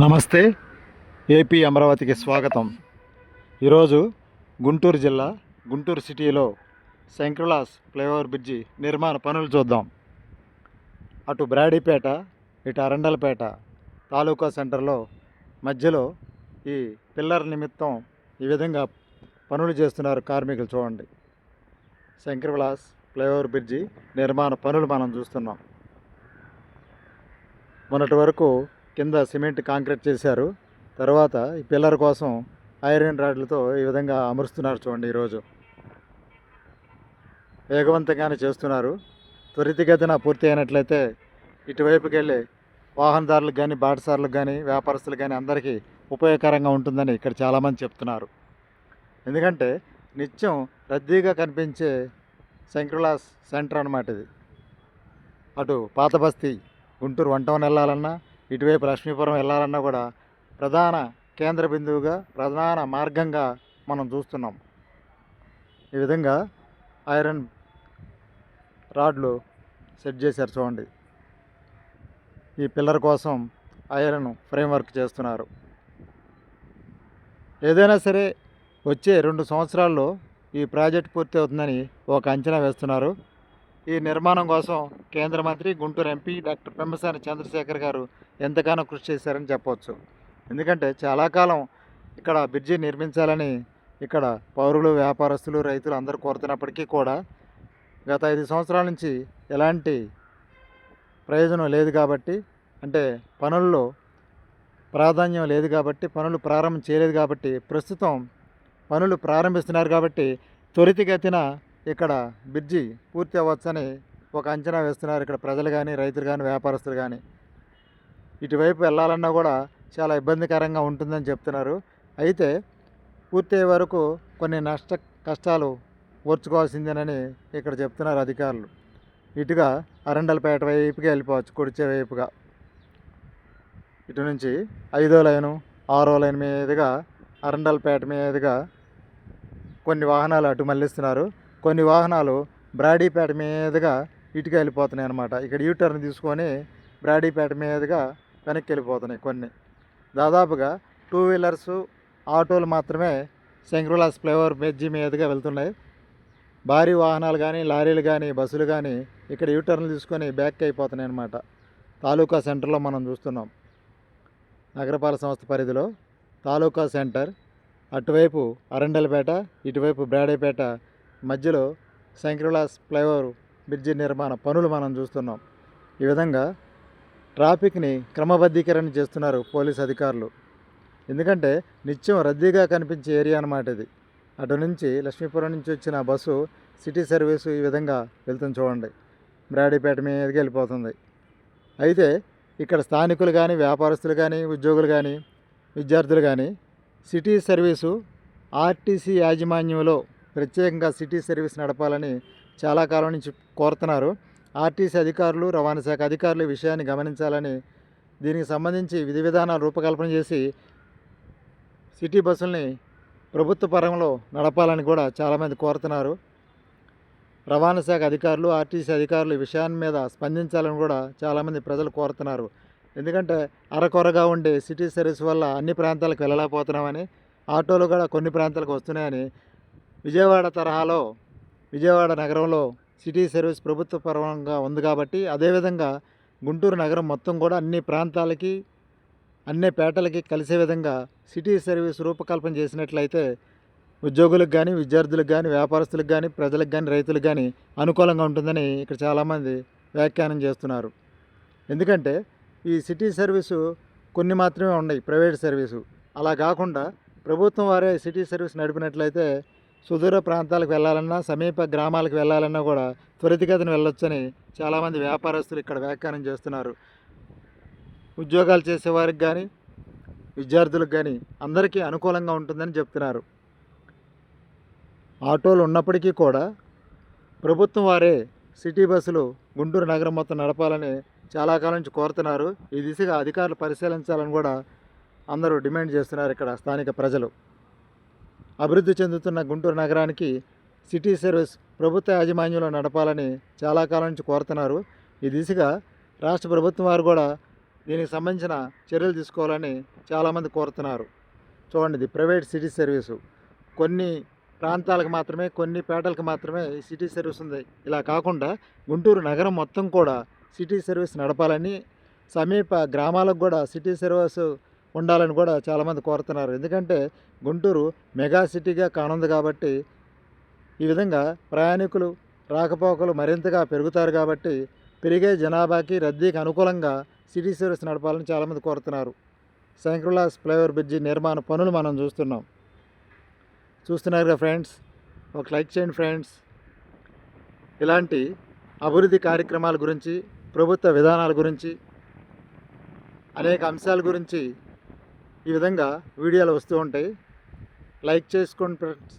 నమస్తే ఏపీ అమరావతికి స్వాగతం. ఈరోజు గుంటూరు జిల్లా గుంటూరు సిటీలో శంకర్లాస్ ఫ్లైఓవర్ బ్రిడ్జి నిర్మాణ పనులు చూద్దాం. అటు బ్రాడీపేట ఇటు అరండలపేట తాలూకా సెంటర్లో మధ్యలో ఈ పిల్లర్ నిమిత్తం ఈ విధంగా పనులు చేస్తున్నారు కార్మికులు చూడండి. శంకర్విలాస్ ఫ్లైఓవర్ బ్రిడ్జి నిర్మాణ పనులు మనం చూస్తున్నాం. మొన్నటి వరకు కింద సిమెంట్ కాంక్రీట్ చేశారు. తర్వాత ఈ పిల్లర్ కోసం ఐరన్ రాడ్లతో ఈ విధంగా అమరుస్తున్నారు చూడండి ఈరోజు. వేగవంతంగానే చేస్తున్నారు. త్వరితగతిన పూర్తి అయినట్లయితే ఇటువైపుకి వెళ్ళి వాహనదారులకు కానీ బాటసారులకు కానీ వ్యాపారస్తులకు కానీ అందరికీ ఉపయోగకరంగా ఉంటుందని ఇక్కడ చాలామంది చెప్తున్నారు. ఎందుకంటే నిత్యం రద్దీగా కనిపించే శంకరులాస్ సెంటర్ అన్నమాట ఇది. అటు పాత బస్తీ గుంటూరు వన్ టౌన్ వెళ్ళాలన్నా ఇటువైపు లక్ష్మీపురం వెళ్ళాలన్నా కూడా ప్రధాన కేంద్ర బిందువుగా ప్రధాన మార్గంగా మనం చూస్తున్నాం. ఈ విధంగా ఐరన్ రాడ్లు సెట్ చేశారు చూడండి. ఈ పిల్లర్ కోసం ఐరన్ ఫ్రేమ్వర్క్ చేస్తున్నారు. ఏదైనా సరే వచ్చే రెండు సంవత్సరాల్లో ఈ ప్రాజెక్ట్ పూర్తి అవుతుందని ఒక అంచనా వేస్తున్నారు. ఈ నిర్మాణం కోసం కేంద్ర మంత్రి గుంటూరు ఎంపీ డాక్టర్ పెంబసాని చంద్రశేఖర్ గారు ఎంతగానో కృషి చేశారని చెప్పవచ్చు. ఎందుకంటే చాలా కాలం ఇక్కడ బ్రిడ్జి నిర్మించాలని ఇక్కడ పౌరులు వ్యాపారస్తులు రైతులు అందరూ కోరుతున్నప్పటికీ కూడా గత ఐదు సంవత్సరాల నుంచి ఎలాంటి ప్రయోజనం లేదు కాబట్టి అంటే పనుల్లో ప్రాధాన్యం లేదు కాబట్టి పనులు ప్రారంభం చేయలేదు కాబట్టి ప్రస్తుతం పనులు ప్రారంభిస్తున్నారు కాబట్టి త్వరితగతిన ఇక్కడ బ్రిడ్జి పూర్తి అవ్వచ్చని ఒక అంచనా వేస్తున్నారు. ఇక్కడ ప్రజలు కానీ రైతులు కానీ వ్యాపారస్తులు కానీ ఇటువైపు వెళ్ళాలన్నా కూడా చాలా ఇబ్బందికరంగా ఉంటుందని చెప్తున్నారు. అయితే పూర్తి అయ్యే వరకు కొన్ని నష్ట కష్టాలు ఓర్చుకోవాల్సిందేనని ఇక్కడ చెప్తున్నారు అధికారులు. ఇటుగా అరండలపేట వైపుకి వెళ్ళిపోవచ్చు కుడిచే వైపుగా. ఇటు నుంచి ఐదో లైను ఆరో లైన్ మీదుగా అరండలపేట మీదుగా కొన్ని వాహనాలు అటు మళ్ళిస్తున్నారు. కొన్ని వాహనాలు బ్రాడీపేట మీదుగా ఇటుక వెళ్ళిపోతున్నాయి అనమాట ఇక్కడ యూటర్న్ తీసుకొని బ్రాడీపేట మీదుగా వెనక్కి వెళ్ళిపోతున్నాయి కొన్ని. దాదాపుగా టూ వీలర్స్ ఆటోలు మాత్రమే శంకరులాస్ ఫ్లైఓవర్ మెజ్జి మీదుగా వెళ్తున్నాయి. భారీ వాహనాలు కానీ లారీలు కానీ బస్సులు కానీ ఇక్కడ యూటర్న్లు తీసుకొని బ్యాక్ అయిపోతున్నాయి అనమాట తాలూకా సెంటర్లో మనం చూస్తున్నాం. నగరపాలక సంస్థ పరిధిలో తాలూకా సెంటర్ అటువైపు అరండలపేట ఇటువైపు బ్రాడేపేట మధ్యలో శంకర్లాస్ ఫ్లైఓవర్ బ్రిడ్జి నిర్మాణ పనులు మనం చూస్తున్నాం. ఈ విధంగా ట్రాఫిక్ని క్రమబద్ధీకరణ చేస్తున్నారు పోలీస్ అధికారులు. ఎందుకంటే నిత్యం రద్దీగా కనిపించే ఏరియా అన్నమాట ఇది. అటు నుంచి లక్ష్మీపురం నుంచి వచ్చిన బస్సు సిటీ సర్వీసు ఈ విధంగా వెళ్తుంది చూడండి. బ్రాడీపేట మీదకి వెళ్ళిపోతుంది. అయితే ఇక్కడ స్థానికులు కానీ వ్యాపారస్తులు కానీ ఉద్యోగులు కానీ విద్యార్థులు కానీ సిటీ సర్వీసు ఆర్టీసీ యాజమాన్యంలో ప్రత్యేకంగా సిటీ సర్వీస్ నడపాలని చాలా కాలం నుంచి కోరుతున్నారు. ఆర్టీసీ అధికారులు రవాణా శాఖ అధికారులు ఈ విషయాన్ని గమనించాలని దీనికి సంబంధించి విధి విధానాలు రూపకల్పన చేసి సిటీ బస్సుల్ని ప్రభుత్వ పరంలో నడపాలని కూడా చాలామంది కోరుతున్నారు. రవాణా శాఖ అధికారులు ఆర్టీసీ అధికారులు విషయాన్ని మీద స్పందించాలని కూడా చాలామంది ప్రజలు కోరుతున్నారు. ఎందుకంటే అరకొరగా ఉండే సిటీ సర్వీస్ వల్ల అన్ని ప్రాంతాలకు వెళ్ళలేకపోతున్నామని ఆటోలు కూడా కొన్ని ప్రాంతాలకు వస్తున్నాయని విజయవాడ తరహాలో విజయవాడ నగరంలో సిటీ సర్వీస్ ప్రభుత్వ పరంగా ఉంది కాబట్టి అదేవిధంగా గుంటూరు నగరం మొత్తం కూడా అన్ని ప్రాంతాలకి అన్ని పేటలకి కలిసే విధంగా సిటీ సర్వీస్ రూపకల్పన చేసినట్లయితే ఉద్యోగులకు కానీ విద్యార్థులకు కానీ వ్యాపారస్తులకు కానీ ప్రజలకు కానీ రైతులకు కానీ అనుకూలంగా ఉంటుందని ఇక్కడ చాలామంది వ్యాఖ్యానం చేస్తున్నారు. ఎందుకంటే ఈ సిటీ సర్వీసు కొన్ని మాత్రమే ఉన్నాయి ప్రైవేట్ సర్వీసు. అలా కాకుండా ప్రభుత్వం వారే సిటీ సర్వీస్ నడిపినట్లయితే సుదూర ప్రాంతాలకు వెళ్ళాలన్నా సమీప గ్రామాలకు వెళ్ళాలన్నా కూడా త్వరితగతిన వెళ్ళొచ్చని చాలామంది వ్యాపారస్తులు ఇక్కడ వ్యాఖ్యానం చేస్తున్నారు. ఉద్యోగాలు చేసేవారికి కానీ విద్యార్థులకు కానీ అందరికీ అనుకూలంగా ఉంటుందని చెప్తున్నారు. ఆటోలు ఉన్నప్పటికీ కూడా ప్రభుత్వం వారే సిటీ బస్సులు గుంటూరు నగరం మొత్తం నడపాలని చాలా కాలం నుంచి కోరుతున్నారు. ఈ దిశగా అధికారులు పరిశీలించాలని కూడా అందరూ డిమాండ్ చేస్తున్నారు ఇక్కడ స్థానిక ప్రజలు. అభివృద్ధి చెందుతున్న గుంటూరు నగరానికి సిటీ సర్వీస్ ప్రభుత్వ యాజమాన్యంలో నడపాలని చాలా కాలం నుంచి కోరుతున్నారు. ఈ దిశగా రాష్ట్ర ప్రభుత్వం వారు కూడా దీనికి సంబంధించిన చర్యలు తీసుకోవాలని చాలామంది కోరుతున్నారు. చూడండి ఇది ప్రైవేట్ సిటీ సర్వీసు. కొన్ని ప్రాంతాలకు మాత్రమే కొన్ని పేటలకు మాత్రమే ఈ సిటీ సర్వీస్ ఉంది. ఇలా కాకుండా గుంటూరు నగరం మొత్తం కూడా సిటీ సర్వీస్ నడపాలని సమీప గ్రామాలకు కూడా సిటీ సర్వీస్ ఉండాలని కూడా చాలామంది కోరుతున్నారు. ఎందుకంటే గుంటూరు మెగా సిటీగా కానుంది కాబట్టి ఈ విధంగా ప్రయాణికులు రాకపోకలు మరింతగా పెరుగుతారు కాబట్టి పెరిగే జనాభాకి రద్దీకి అనుకూలంగా సిటీ సర్వీస్ నడపాలని చాలామంది కోరుతున్నారు. శంకర్లాస్ ఫ్లైఓవర్ బ్రిడ్జి నిర్మాణ పనులు మనం చూస్తున్నాం. చూస్తున్నారుగా ఫ్రెండ్స్? ఒక లైక్ చేయండి ఫ్రెండ్స్. ఇలాంటి అభివృద్ధి కార్యక్రమాల గురించి ప్రభుత్వ విధానాల గురించి అనేక అంశాల గురించి ఈ విధంగా వీడియోలు వస్తూ ఉంటాయి. లైక్ చేసుకోండి ఫ్రెండ్స్.